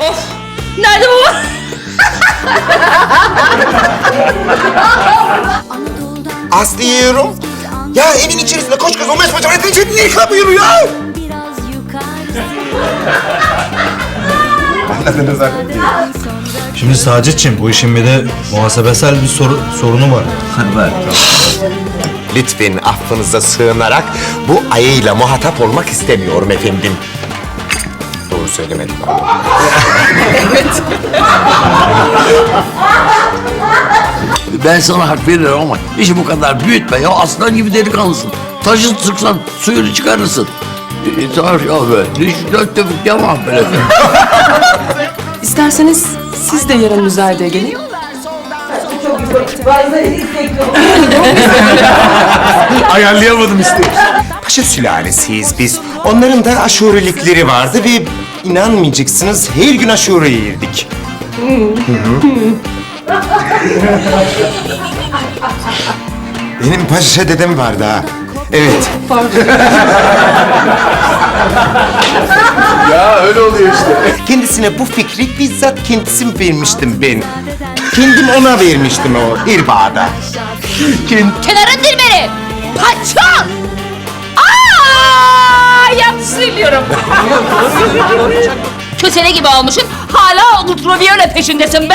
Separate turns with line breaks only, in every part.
Of! Nerede bu?
Aslı yiyorum. Ya evin içerisinde koş kız 15 bacak etin içini niye yıkamıyorum ya?
Biraz
Anladınız artık.
Şimdi Sacit'ciğim bu işin bir de muhasebesel bir soru, sorunu var.
Var.
Lütfen affınıza sığınarak bu ayıyla muhatap olmak istemiyorum efendim. Doğru söylemedim
Ben sana hak veririm ama işi bu kadar büyütme ya. Aslan gibi delikanlısın. Taşı sıksan suyunu çıkarırsın. Tamam ya be. Diş dört tepik yapma böyle.
İsterseniz siz de yarın müzayedeye gelin.
Ayarlayamadım işte.
Paşa sülalesiyiz biz. Onların da aşurelikleri vardı ve inanmayacaksınız her gün aşure yerdik. Benim paşa dedem vardı ha. Evet.
Ya öyle oluyor işte.
Kendisine bu fikri bizzat kendisim vermiştim ben. Kendim ona vermiştim o Hirbağ'da.
Kenara indir beni! Patron! Aa, yanlış söylüyorum. Kösele gibi olmuşsun. Hala ultraviyole peşindesin be.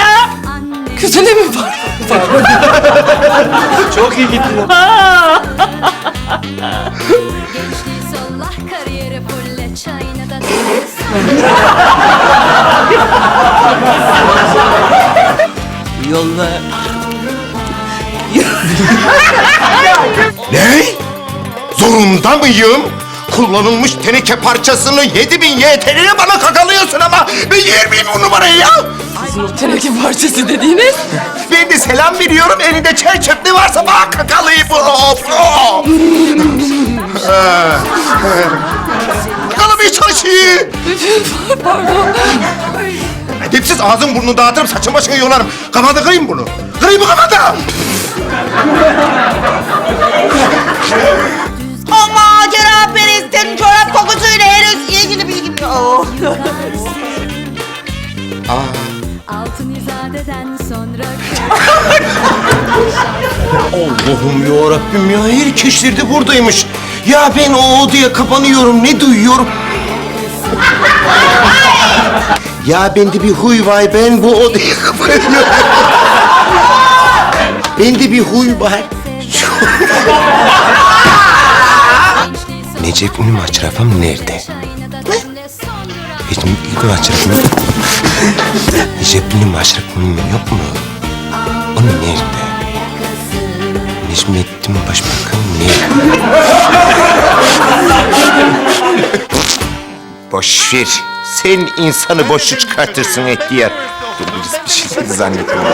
Kötüne mi var?
Çok iyi gitti.
Yolla.
Ne? Zorunda mıyım? Kullanılmış teneke parçasını 7000 YTL'ye bana kakalıyorsun ama ben yer miyim bu numarayı ya?
Sizin o teneke parçası dediğiniz.
Ben de selam veriyorum elinde çay çöp ne varsa bana kakalayıp of of. Kakalamaya çalışayım.
Pardon.
Edepsiz ağzım burnunu dağıtırım saçın başını yolarım. Kafada kırayım bunu. Kırayım mı kafada?
altın izadeden sonra
Allah'ım ya Rabbim ya herkesler de buradaymış. Ya ben o odaya kapanıyorum ne duyuyorum? ya bende bir huy var ben bu odaya kapanıyorum. bende bir huy var. Necip Ünlü maçrafım nerede?
Sonra
Benim ilk maçrafım... Necip Ünlü maçrafım yok mu? O nerede? Necmettin Başbakan nerede? Boş ver. Sen insanı boşu çıkartırsın ihtiyar. Dur bir şey zannetmiyorum.